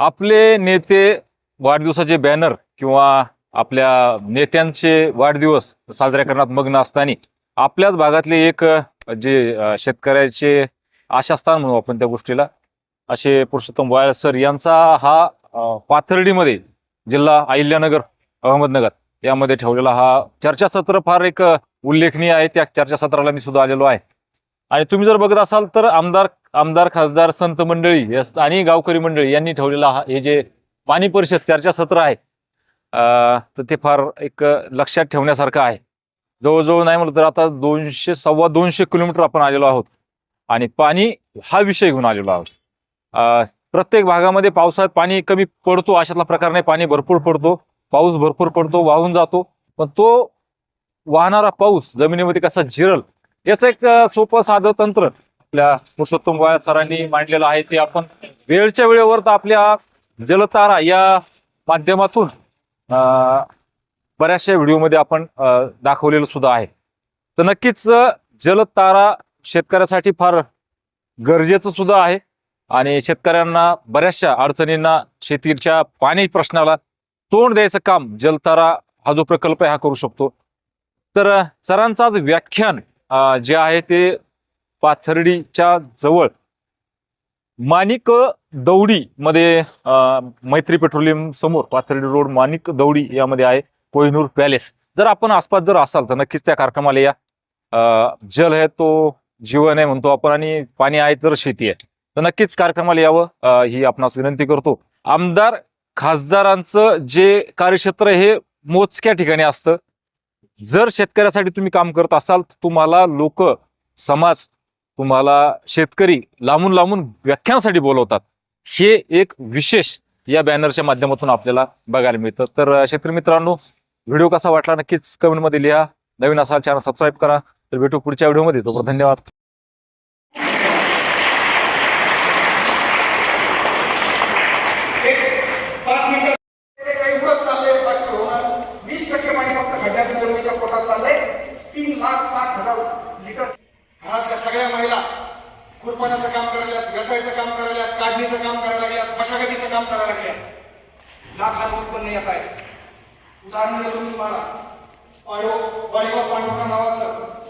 आपले नेते वाढदिवसाचे बॅनर किंवा आपल्या नेत्यांचे वाढदिवस साजरे करण्यात मग्न असताना आपल्याच भागातले एक जे शेतकऱ्याचे आशास्थान म्हणू आपण त्या गोष्टीला असे पुरुषोत्तम वायल सर यांचा हा पाथर्डीमध्ये जिल्हा अहिल्यानगर अहमदनगर यामध्ये ठेवलेला हा चर्चासत्र फार एक उल्लेखनीय आहे. त्या चर्चासत्राला मी सुद्धा आलेलो आहे. आणि तुम्ही जर बघत असाल तर आमदार आमदार खासदार संत मंडळी आणि गावकरी मंडळी यांनी ठेवलेला हा हे जे पाणी परिषद चर्चा सत्र आहे तर ते फार एक लक्षात ठेवण्यासारखं आहे. जवळजवळ नाही म्हटलं तर आता दोनशे सव्वा दोनशे किलोमीटर आपण आलेलो आहोत आणि पाणी हा विषय घेऊन आलेलो आहोत. प्रत्येक भागामध्ये पावसात पाणी कमी पडतो अशातला प्रकार नाही. पाणी भरपूर पडतो पाऊस भरपूर पडतो वाहून जातो. पण तो वाहणारा पाऊस जमिनीमध्ये कसा जिरल याचं एक सोपं साधं तंत्र आपल्या पुरुषोत्तम गोया सरांनी मांडलेलं आहे ते आपण वेळच्या वेळेवर तर आपल्या जलतारा या माध्यमातून बऱ्याचशा व्हिडिओमध्ये आपण दाखवलेलं सुद्धा आहे. तर नक्कीच जलतारा शेतकऱ्यासाठी फार गरजेचं सुद्धा आहे आणि शेतकऱ्यांना बऱ्याचशा अडचणींना शेतीच्या पाणी प्रश्नाला तोंड द्यायचं काम जलतारा हा जो प्रकल्प आहे हा करू शकतो. तर सरांचं आज व्याख्यान जे आहे ते पाथर्डीच्या जवळ माणिक दौडी मध्ये मैत्री पेट्रोलियम समोर पाथर्डी रोड माणिक दौडी यामध्ये आहे कोहिनूर पॅलेस. जर आपण आसपास जर असाल तर नक्कीच त्या कार्यक्रमाला या. जल आहे तो जीवन आहे म्हणतो आपण आणि पाणी आहे तर शेती आहे. तर नक्कीच कार्यक्रमाला यावं ही आपणास विनंती करतो. आमदार खासदारांचं जे कार्यक्षेत्र हे मोजक्या ठिकाणी असतं. जर शेतकऱ्यासाठी तुम्ही काम करत असाल तर तुम्हाला लोक समाज तुम्हाला शेतकरी लांबून लांबून व्याख्यानासाठी बोलवतात. हे एक विशेष या बॅनरच्या माध्यमातून आपल्याला बघायला मिळतं. तर शेतकरी मित्रांनो व्हिडिओ कसा वाटला नक्कीच कमेंटमध्ये लिहा. नवीन असाल चॅनल सबस्क्राईब करा. तर भेटू पुढच्या व्हिडिओमध्ये. तो धन्यवाद. वीस टक्के पाणी फक्त खड्ड्यात जमिनीच्या पोटात चाललंय तीन लाख साठ हजार लिटर घरातल्या सगळ्या महिला खुरपणाचं काम करायला गचायचं काम करायला काढणीचं काम करायला लागल्या मशागतीचं काम करायला लागल्या लाखात उत्पन्न येत आहे. उदाहरण देतो मी तुम्हाला. पाडो वाडेगाव पांडुरंगा नावाचं